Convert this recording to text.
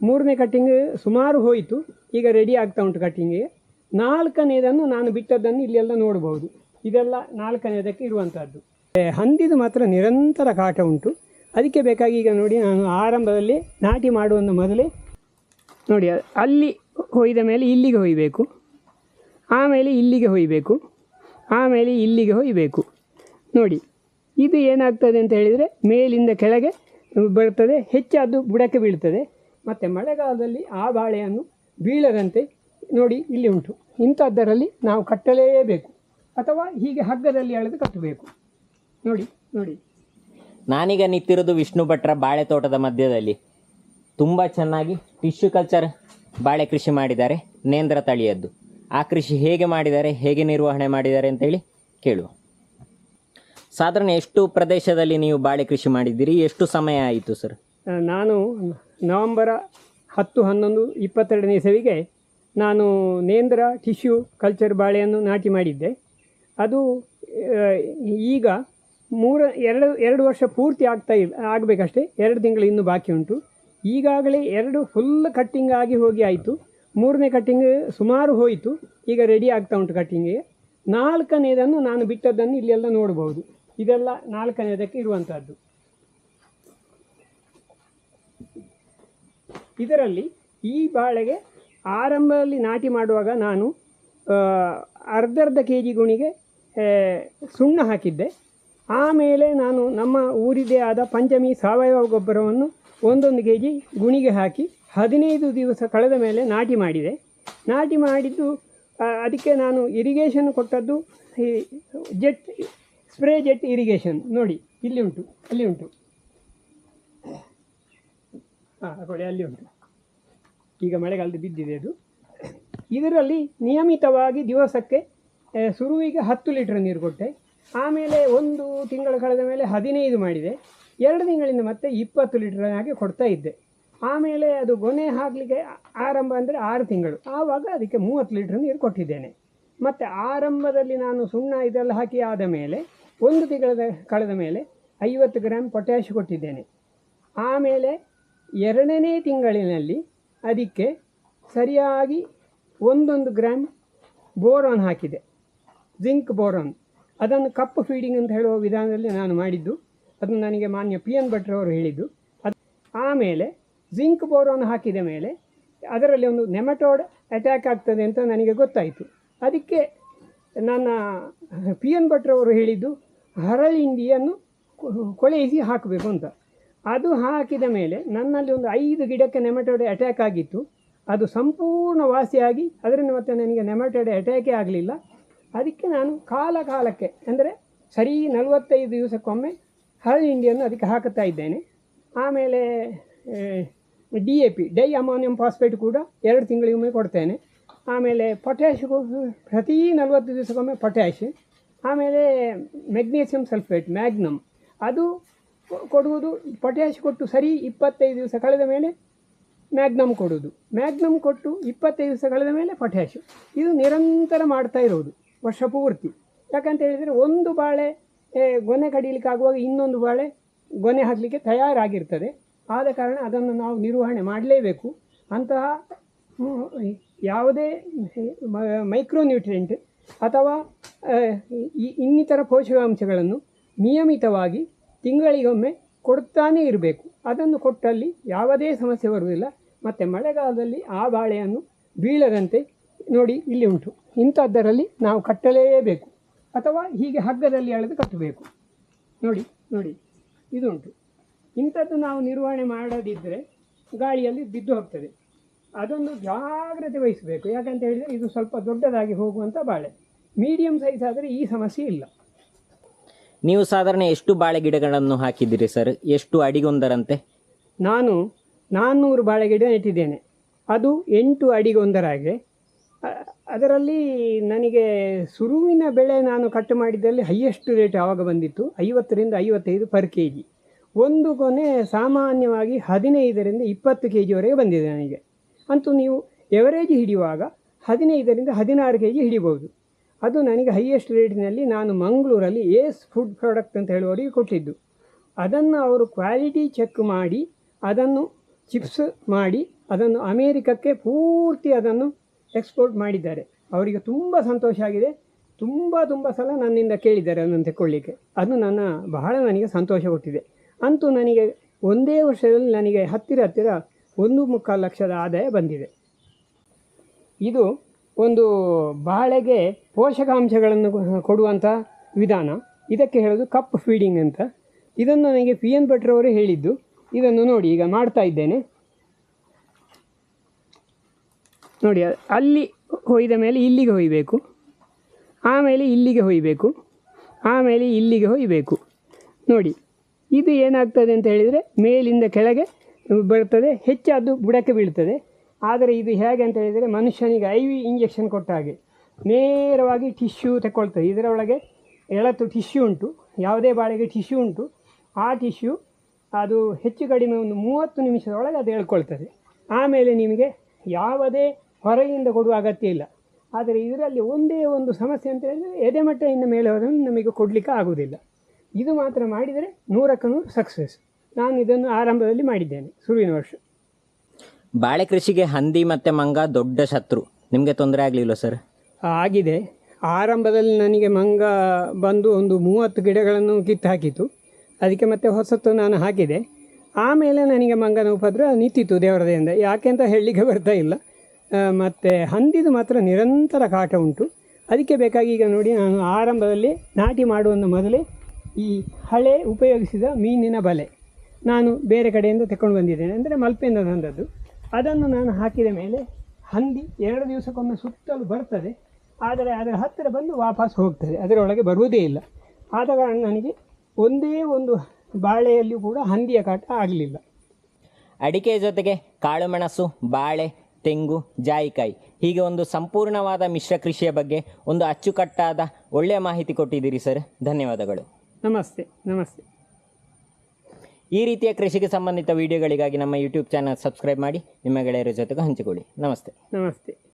ಮೂರನೇ ಕಟ್ಟಿಂಗ್ ಸುಮಾರು ಹೋಯಿತು. ಈಗ ರೆಡಿ ಆಗ್ತಾ ಉಂಟು ಕಟ್ಟಿಂಗಿಗೆ ನಾಲ್ಕನೇದನ್ನು ನಾನು ಬಿಟ್ಟದ್ದನ್ನು ಇಲ್ಲೆಲ್ಲ ನೋಡಬಹುದು ಇದೆಲ್ಲ ನಾಲ್ಕನೇದಕ್ಕೆ ಇರುವಂಥದ್ದು ಹಂದಿದು ಮಾತ್ರ ನಿರಂತರ ಕಾಟ ಉಂಟು. ಅದಕ್ಕೆ ಬೇಕಾಗಿ ಈಗ ನೋಡಿ ನಾನು ಆರಂಭದಲ್ಲಿ ನಾಟಿ ಮಾಡುವ ಮೊದಲೇ ನೋಡಿ, ಅಲ್ಲಿ ಹೊಯ್ದ ಮೇಲೆ ಇಲ್ಲಿಗೆ ಹೊಯ್ಬೇಕು. ಆಮೇಲೆ ಇಲ್ಲಿಗೆ ಹೊಯ್ಬೇಕು. ಆಮೇಲೆ ಇಲ್ಲಿಗೆ ಹೊಯ್ಬೇಕು. ನೋಡಿ, ಇದು ಏನಾಗ್ತದೆ ಅಂತ ಹೇಳಿದರೆ ಮೇಲಿಂದ ಕೆಳಗೆ ಬರ್ತದೆ, ಹೆಚ್ಚಾದ್ದು ಬುಡಕ್ಕೆ ಬೀಳ್ತದೆ. ಮತ್ತು ಮಳೆಗಾಲದಲ್ಲಿ ಆ ಬಾಳೆಯನ್ನು ಬೀಳದಂತೆ ನೋಡಿ ಇಲ್ಲಿ ಉಂಟು. ಇಂಥದ್ದರಲ್ಲಿ ನಾವು ಕಟ್ಟಲೇಬೇಕು. ಅಥವಾ ಹೀಗೆ ಹಗ್ಗದಲ್ಲಿ ಅಳೆದು ಕಟ್ಟಬೇಕು. ನೋಡಿ ನೋಡಿ. ನಾನೀಗ ನಿಂತಿರೋದು ವಿಷ್ಣು ಭಟ್ರ ಬಾಳೆ ತೋಟದ ಮಧ್ಯದಲ್ಲಿ. ತುಂಬ ಚೆನ್ನಾಗಿ ಟಿಶ್ಯೂ ಕಲ್ಚರ್ ಬಾಳೆ ಕೃಷಿ ಮಾಡಿದ್ದಾರೆ. ನೇಂದ್ರ ತಳಿಯದ್ದು. ಆ ಕೃಷಿ ಹೇಗೆ ಮಾಡಿದ್ದಾರೆ ಹೇಗೆ ನಿರ್ವಹಣೆ ಮಾಡಿದ್ದಾರೆ ಅಂತೇಳಿ ಕೇಳುವ. ಸಾಧಾರಣ ಎಷ್ಟು ಪ್ರದೇಶದಲ್ಲಿ ನೀವು ಬಾಳೆ ಕೃಷಿ ಮಾಡಿದ್ದೀರಿ? ಎಷ್ಟು ಸಮಯ ಆಯಿತು ಸರ್? ನಾನು ನವಂಬರ ಹತ್ತು ಹನ್ನೊಂದು ಇಪ್ಪತ್ತೆರಡನೇ ಸವಿಗೆ ನಾನು ನೇಂದ್ರ ಟಿಶ್ಯೂ ಕಲ್ಚರ್ ಬಾಳೆಯನ್ನು ನಾಟಿ ಮಾಡಿದ್ದೆ. ಅದು ಈಗ ಮೂರ, ಎರಡು ಎರಡು ವರ್ಷ ಪೂರ್ತಿ ಆಗ್ತಾ ಆಗಬೇಕಷ್ಟೇ. ಎರಡು ತಿಂಗಳು ಇನ್ನೂ ಬಾಕಿ ಉಂಟು. ಈಗಾಗಲೇ ಎರಡು ಫುಲ್ ಕಟ್ಟಿಂಗ್ ಆಗಿ ಹೋಗಿ ಆಯಿತು. ಮೂರನೇ ಕಟ್ಟಿಂಗ್ ಸುಮಾರು ಹೋಯಿತು. ಈಗ ರೆಡಿ ಆಗ್ತಾ ಉಂಟು ಕಟ್ಟಿಂಗಿಗೆ ನಾಲ್ಕನೇದನ್ನು ನಾನು ಬಿಟ್ಟದ್ದನ್ನು ಇಲ್ಲೆಲ್ಲ ನೋಡಬಹುದು. ಇದೆಲ್ಲ ನಾಲ್ಕನೇದಕ್ಕೆ ಇರುವಂಥದ್ದು ಇದರಲ್ಲಿ ಈ ಬಾಳೆಗೆ ಆರಂಭದಲ್ಲಿ ನಾಟಿ ಮಾಡುವಾಗ ನಾನು ಅರ್ಧ ಅರ್ಧರ್ಧ ಕೆ ಜಿ ಗುಣಿಗೆ ಸುಣ್ಣ ಹಾಕಿದ್ದೆ. ಆಮೇಲೆ ನಾನು ನಮ್ಮ ಊರಿದೇ ಆದ ಪಂಚಮಿ ಸಾವಯವ ಗೊಬ್ಬರವನ್ನು ಒಂದೊಂದು ಕೆ ಜಿ ಗುಣಿಗೆ ಹಾಕಿ ಹದಿನೈದು ದಿವಸ ಕಳೆದ ಮೇಲೆ ನಾಟಿ ಮಾಡಿದೆ. ನಾಟಿ ಮಾಡಿದ್ದು ಅದಕ್ಕೆ ನಾನು ಇರಿಗೇಷನ್ ಕೊಟ್ಟದ್ದು ಈ ಜೆಟ್ ಸ್ಪ್ರೇ ಜೆಟ್ ಇರಿಗೇಷನ್ ನೋಡಿ, ಇಲ್ಲಿ ಉಂಟು ಅಲ್ಲಿ ಉಂಟು. ಹಾಂ ಕೊಡಿ, ಅಲ್ಲಿ ಉಂಟು. ಈಗ ಮಳೆಗಾಲದ ಬಿದ್ದಿದೆ ಅದು. ಇದರಲ್ಲಿ ನಿಯಮಿತವಾಗಿ ದಿವಸಕ್ಕೆ ಸುರುವಿಗೆ ಹತ್ತು ಲೀಟ್ರ್ ನೀರು ಕೊಟ್ಟೆ. ಆಮೇಲೆ ಒಂದು ತಿಂಗಳು ಕಳೆದ ಮೇಲೆ ಹದಿನೈದು ಮಾಡಿದೆ. ಎರಡು ತಿಂಗಳಿಂದ ಮತ್ತೆ ಇಪ್ಪತ್ತು ಲೀಟ್ರ್ ಹಾಗೆ ಕೊಡ್ತಾ ಇದ್ದೆ. ಆಮೇಲೆ ಅದು ಗೊನೆ ಹಾಕಲಿಕ್ಕೆ ಆರಂಭ ಅಂದರೆ ಆರು ತಿಂಗಳು. ಆವಾಗ ಅದಕ್ಕೆ ಮೂವತ್ತು ಲೀಟ್ರ್ ನೀರು ಕೊಟ್ಟಿದ್ದೇನೆ. ಮತ್ತು ಆರಂಭದಲ್ಲಿ ನಾನು ಸುಣ್ಣ ಇದೆಲ್ಲ ಹಾಕಿ ಆದ ಮೇಲೆ, ಒಂದು ತಿಂಗಳ ಕಳೆದ ಮೇಲೆ ಐವತ್ತು ಗ್ರಾಮ್ ಪೊಟ್ಯಾಶ್ ಕೊಟ್ಟಿದ್ದೇನೆ. ಆಮೇಲೆ ಎರಡನೇ ತಿಂಗಳಿನಲ್ಲಿ ಅದಕ್ಕೆ ಸರಿಯಾಗಿ ಒಂದೊಂದು ಗ್ರಾಮ್ ಬೋರಾನ್ ಹಾಕಿದೆ. Zinc boron. ಅದನ್ನು ಕಪ್ ಫೀಡಿಂಗ್ ಅಂತ ಹೇಳುವ ವಿಧಾನದಲ್ಲಿ ನಾನು ಮಾಡಿದ್ದು. ಅದನ್ನು ನನಗೆ ಮಾನ್ಯ ಪಿ ಎನ್ ಅವರು ಹೇಳಿದ್ದು. ಅದು ಆಮೇಲೆ ಜಿಂಕ್ ಬೋರಾನ್ ಹಾಕಿದ ಮೇಲೆ ಅದರಲ್ಲಿ ಒಂದು ನೆಮಟೋಡ್ ಅಟ್ಯಾಕ್ ಆಗ್ತದೆ ಅಂತ ನನಗೆ ಗೊತ್ತಾಯಿತು. ಅದಕ್ಕೆ ನನ್ನ ಪಿ ಎನ್ ಭಟ್ರವರು ಹೇಳಿದ್ದು ಹರಳಿಂಡಿಯನ್ನು ಕೊಳೆಯಿಸಿ ಹಾಕಬೇಕು ಅಂತ. ಅದು ಹಾಕಿದ ಮೇಲೆ ನನ್ನಲ್ಲಿ ಒಂದು ಐದು ಗಿಡಕ್ಕೆ ನೆಮಟೋಡೆ ಅಟ್ಯಾಕ್ ಆಗಿತ್ತು. ಅದು ಸಂಪೂರ್ಣ ವಾಸಿಯಾಗಿ ಅದರಿಂದ ಮತ್ತೆ ನನಗೆ ನೆಮಟೋಡೆ ಅಟ್ಯಾಕೇ ಆಗಲಿಲ್ಲ. ಅದಕ್ಕೆ ನಾನು ಕಾಲ ಕಾಲಕ್ಕೆ ಅಂದರೆ ಸರಿ ನಲವತ್ತೈದು ದಿವಸಕ್ಕೊಮ್ಮೆ ಹಳ ಇಂಡಿಯನ್ನು ಅದಕ್ಕೆ ಹಾಕುತ್ತಾ ಇದ್ದೇನೆ. ಆಮೇಲೆ D A P di ammonium phosphate ಕೂಡ ಎರಡು ತಿಂಗಳಿಗೊಮ್ಮೆ ಕೊಡ್ತೇನೆ. ಆಮೇಲೆ ಪೊಟ್ಯಾಶ್ ಪ್ರತಿ ನಲವತ್ತು ದಿವಸಕ್ಕೊಮ್ಮೆ ಪೊಟ್ಯಾಶ್ ಆಮೇಲೆ ಮೆಗ್ನೀಷಿಯಂ ಸಲ್ಫೇಟ್ ಮ್ಯಾಗ್ನಮ್ ಅದು ಕೊಡುವುದು ಪೊಟ್ಯಾಶ್ ಕೊಟ್ಟು ಸರಿ ಇಪ್ಪತ್ತೈದು ದಿವಸ ಕಳೆದ ಮೇಲೆ ಮ್ಯಾಗ್ನಮ್ ಕೊಡುವುದು. ಮ್ಯಾಗ್ನಮ್ ಕೊಟ್ಟು ಇಪ್ಪತ್ತೈದು ದಿವಸ ಕಳೆದ ಮೇಲೆ ಪೊಟ್ಯಾಶ್ ಇದು ನಿರಂತರ ಮಾಡ್ತಾ ಇರೋದು, ವರ್ಷ ಪೂರ್ತಿ. ಯಾಕಂತ ಹೇಳಿದರೆ ಒಂದು ಬಾಳೆ ಗೊನೆ ಕಡಿಯಲಿಕ್ಕೆ ಆಗುವಾಗ ಇನ್ನೊಂದು ಬಾಳೆ ಗೊನೆ ಹಾಕಲಿಕ್ಕೆ ತಯಾರಾಗಿರ್ತದೆ. ಆದ ಕಾರಣ ಅದನ್ನು ನಾವು ನಿರ್ವಹಣೆ ಮಾಡಲೇಬೇಕು. ಅಂತಹ ಯಾವುದೇ ಮೈಕ್ರೋನ್ಯೂಟ್ರಿಯೆಂಟ್ ಅಥವಾ ಇನ್ನಿತರ ಪೋಷಕಾಂಶಗಳನ್ನು ನಿಯಮಿತವಾಗಿ ತಿಂಗಳಿಗೊಮ್ಮೆ ಕೊಡ್ತಾನೇ ಇರಬೇಕು. ಅದನ್ನು ಕೊಟ್ಟಲ್ಲಿ ಯಾವುದೇ ಸಮಸ್ಯೆ ಬರುವುದಿಲ್ಲ. ಮತ್ತು ಮಳೆಗಾಲದಲ್ಲಿ ಆ ಬಾಳೆಯನ್ನು ಬೀಳದಂತೆ ನೋಡಿ ಇಲ್ಲಿ ಉಂಟು. ಇಂಥದ್ದರಲ್ಲಿ ನಾವು ಕಟ್ಟಲೇಬೇಕು. ಅಥವಾ ಹೀಗೆ ಹಗ್ಗದಲ್ಲಿ ಎಳೆದು ಕಟ್ಟಬೇಕು. ನೋಡಿ ನೋಡಿ ಇದುಂಟು ಇಂಥದ್ದು ನಾವು ನಿರ್ವಹಣೆ ಮಾಡದಿದ್ದರೆ ಗಾಳಿಯಲ್ಲಿ ಬಿದ್ದು ಹೋಗ್ತದೆ. ಅದೊಂದು ಜಾಗ್ರತೆ ವಹಿಸಬೇಕು. ಯಾಕಂತ ಹೇಳಿದರೆ ಇದು ಸ್ವಲ್ಪ ದೊಡ್ಡದಾಗಿ ಹೋಗುವಂಥ ಬಾಳೆ. ಮೀಡಿಯಂ ಸೈಜ್ ಆದರೆ ಈ ಸಮಸ್ಯೆ ಇಲ್ಲ. ನೀವು ಸಾಧಾರಣ ಎಷ್ಟು ಬಾಳೆ ಗಿಡಗಳನ್ನು ಹಾಕಿದ್ದೀರಿ ಸರ್? ಎಷ್ಟು ಅಡಿಗೊಂದರಂತೆ? ನಾನು ನಾನ್ನೂರು ಬಾಳೆಗಿಡ ನೆಟ್ಟಿದ್ದೇನೆ. ಅದು ಎಂಟು ಅಡಿಗೊಂದರಾಗೆ. ಅದರಲ್ಲಿ ನನಗೆ ಸುರುವಿನ ಬೆಳೆ ನಾನು ಕಟ್ ಮಾಡಿದ್ದಲ್ಲಿ ಹೈಯೆಸ್ಟ್ ರೇಟ್ ಆವಾಗ ಬಂದಿತ್ತು. ಐವತ್ತರಿಂದ ಐವತ್ತೈದು ಪರ್ ಕೆ ಜಿ ಒಂದು ಕೊನೆ ಸಾಮಾನ್ಯವಾಗಿ ಹದಿನೈದರಿಂದ ಇಪ್ಪತ್ತು ಕೆ ಜಿವರೆಗೆ ಬಂದಿದೆ ನನಗೆ. ಅಂತೂ ನೀವು ಎವರೇಜ್ ಹಿಡಿಯುವಾಗ ಹದಿನೈದರಿಂದ ಹದಿನಾರು ಕೆ ಜಿ ಹಿಡಿಬೋದು. ಅದು ನನಗೆ ಹೈಯೆಸ್ಟ್ ರೇಟಿನಲ್ಲಿ ನಾನು ಮಂಗಳೂರಲ್ಲಿ ಏಸ್ ಫುಡ್ ಪ್ರಾಡಕ್ಟ್ ಅಂತ ಹೇಳುವವರಿಗೆ ಕೊಟ್ಟಿದ್ದು. ಅದನ್ನು ಅವರು ಕ್ವಾಲಿಟಿ ಚೆಕ್ ಮಾಡಿ, ಅದನ್ನು ಚಿಪ್ಸ್ ಮಾಡಿ, ಅದನ್ನು ಅಮೇರಿಕಕ್ಕೆ ಪೂರ್ತಿ ಅದನ್ನು ಎಕ್ಸ್ಪೋರ್ಟ್ ಮಾಡಿದ್ದಾರೆ. ಅವರಿಗೆ ತುಂಬ ಸಂತೋಷ ಆಗಿದೆ. ತುಂಬ ತುಂಬ ಸಲ ನನ್ನಿಂದ ಕೇಳಿದ್ದಾರೆ ಅದನ್ನು ತೆಕ್ಕೊಳ್ಳಿಕ್ಕೆ. ಅದು ನನ್ನ, ಬಹಳ ನನಗೆ ಸಂತೋಷ ಕೊಟ್ಟಿದೆ ಅಂತೂ ನನಗೆ ಒಂದೇ ವರ್ಷದಲ್ಲಿ ನನಗೆ ಹತ್ತಿರ ಹತ್ತಿರ ಒಂದು ಮುಕ್ಕಾಲು ಲಕ್ಷದ ಆದಾಯ ಬಂದಿದೆ. ಇದು ಒಂದು ಬಾಳೆಗೆ ಪೋಷಕಾಂಶಗಳನ್ನು ಕೊಡುವಂಥ ವಿಧಾನ. ಇದಕ್ಕೆ ಹೇಳೋದು ಕಪ್ ಫೀಡಿಂಗ್ ಅಂತ. ಇದನ್ನು ನನಗೆ ಪಿ ಎನ್ ಭಟ್ರವರು ಹೇಳಿದ್ದು. ಇದನ್ನು ನೋಡಿ, ಈಗ ಮಾಡ್ತಾ ಇದ್ದೇನೆ. ನೋಡಿ, ಅಲ್ಲಿ ಹೊಯ್ದ ಮೇಲೆ ಇಲ್ಲಿಗೆ ಹೊಯ್ಬೇಕು. ಆಮೇಲೆ ಇಲ್ಲಿಗೆ ಹೊಯ್ಬೇಕು. ಆಮೇಲೆ ಇಲ್ಲಿಗೆ ಹೊಯ್ಬೇಕು. ನೋಡಿ, ಇದು ಏನಾಗ್ತದೆ ಅಂತ ಹೇಳಿದರೆ ಮೇಲಿಂದ ಕೆಳಗೆ ಬರ್ತದೆ, ಹೆಚ್ಚಾದ್ದು ಬುಡಕ್ಕೆ ಬೀಳ್ತದೆ. ಆದರೆ ಇದು ಹೇಗೆ ಅಂತ ಹೇಳಿದರೆ ಮನುಷ್ಯನಿಗೆ ಐ ವಿ ಇಂಜೆಕ್ಷನ್ ಕೊಟ್ಟ ಹಾಗೆ. ನೇರವಾಗಿ ಟಿಶ್ಯೂ ತಗೊಳ್ತದೆ. ಇದರ ಒಳಗೆ ಎಳತು ಟಿಶ್ಯೂ ಉಂಟು. ಯಾವುದೇ ಬಾಳೆಗೆ ಟಿಶ್ಯೂ ಉಂಟು. ಆ ಟಿಶ್ಯೂ ಅದು ಹೆಚ್ಚು ಕಡಿಮೆ ಒಂದು ಮೂವತ್ತು ನಿಮಿಷದೊಳಗೆ ಅದು ಹೇಳ್ಕೊಳ್ತದೆ ಆಮೇಲೆ ನಿಮಗೆ ಯಾವುದೇ ಹೊರಗಿಂದ ಕೊಡುವ ಅಗತ್ಯ ಇಲ್ಲ. ಆದರೆ ಇದರಲ್ಲಿ ಒಂದೇ ಒಂದು ಸಮಸ್ಯೆ ಅಂತ ಹೇಳಿದರೆ ಎದೆಮಟ್ಟದಿಂದ ಮೇಲೆ ಹೋದನ್ನು ನಮಗೆ ಕೊಡಲಿಕ್ಕೆ ಆಗುವುದಿಲ್ಲ. ಇದು ಮಾತ್ರ ಮಾಡಿದರೆ ನೂರಕ್ಕೆ ನೂರು ಸಕ್ಸಸ್ ನಾನು ಇದನ್ನು ಆರಂಭದಲ್ಲಿ ಮಾಡಿದ್ದೇನೆ, ಸುರುವಿನ ವರ್ಷ. ಬಾಳೆ ಕೃಷಿಗೆ ಹಂದಿ ಮತ್ತು ಮಂಗ ದೊಡ್ಡ ಶತ್ರು. ನಿಮಗೆ ತೊಂದರೆ ಆಗಲಿಲ್ಲ ಸರ್ ಆಗಿದೆ. ಆರಂಭದಲ್ಲಿ ನನಗೆ ಮಂಗ ಬಂದು ಒಂದು ಮೂವತ್ತು ಗಿಡಗಳನ್ನು ಕಿತ್ತು ಹಾಕಿತು ಅದಕ್ಕೆ ಮತ್ತೆ ಹೊಸತು ನಾನು ಹಾಕಿದೆ. ಆಮೇಲೆ ನನಗೆ ಮಂಗನ ಉಪದ್ರ ನಿಂತಿತ್ತು ದೇವರದೆಯಿಂದ. ಯಾಕೆ ಅಂತ ಹೇಳಲಿಕ್ಕೆ ಬರ್ತಾ ಇಲ್ಲ. ಮತ್ತು ಹಂದಿದು ಮಾತ್ರ ನಿರಂತರ ಕಾಟ ಉಂಟು. ಅದಕ್ಕೆ ಬೇಕಾಗಿ ಈಗ ನೋಡಿ ನಾನು ಆರಂಭದಲ್ಲಿ ನಾಟಿ ಮಾಡುವಂಥ ಮೊದಲೇ ಈ ಹಳೆ ಉಪಯೋಗಿಸಿದ ಮೀನಿನ ಬಲೆ ನಾನು ಬೇರೆ ಕಡೆಯಿಂದ ತಗೊಂಡು ಬಂದಿದ್ದೇನೆ. ಅಂದರೆ ಮಲ್ಪೆಯಿಂದ ತಂದದ್ದು. ಅದನ್ನು ನಾನು ಹಾಕಿದ ಮೇಲೆ ಹಂದಿ ಎರಡು ದಿವಸಕ್ಕೊಮ್ಮೆ ಸುತ್ತಲೂ ಬರ್ತದೆ. ಆದರೆ ಅದರ ಹತ್ತಿರ ಬಂದು ವಾಪಸ್ ಹೋಗ್ತದೆ. ಅದರೊಳಗೆ ಬರುವುದೇ ಇಲ್ಲ. ಆದ ಕಾರಣ ನನಗೆ ಒಂದೇ ಒಂದು ಬಾಳೆಯಲ್ಲಿ ಕೂಡ ಹಂದಿಯ ಕಾಟ ಆಗಲಿಲ್ಲ. ಅಡಿಕೆ ಜೊತೆಗೆ ಕಾಳುಮೆಣಸು ಬಾಳೆ ತೆಂಗು ಜಾಯಿಕಾಯಿ ಹೀಗೆ ಒಂದು ಸಂಪೂರ್ಣವಾದ ಮಿಶ್ರ ಕೃಷಿಯ ಬಗ್ಗೆ ಒಂದು ಅಚ್ಚುಕಟ್ಟಾದ ಒಳ್ಳೆಯ ಮಾಹಿತಿ ಕೊಟ್ಟಿದ್ದೀರಿ ಸರ್. ಧನ್ಯವಾದಗಳು. ನಮಸ್ತೆ ನಮಸ್ತೆ. ಈ ರೀತಿಯ ಕೃಷಿಗೆ ಸಂಬಂಧಿತ ವಿಡಿಯೋಗಳಿಗಾಗಿ ನಮ್ಮ ಯೂಟ್ಯೂಬ್ ಚಾನಲ್ ಸಬ್ಸ್ಕ್ರೈಬ್ ಮಾಡಿ ನಿಮ್ಮ ಗೆಳೆಯರ ಜೊತೆಗೆ ಹಂಚಿಕೊಳ್ಳಿ. ನಮಸ್ತೆ. ನಮಸ್ತೆ.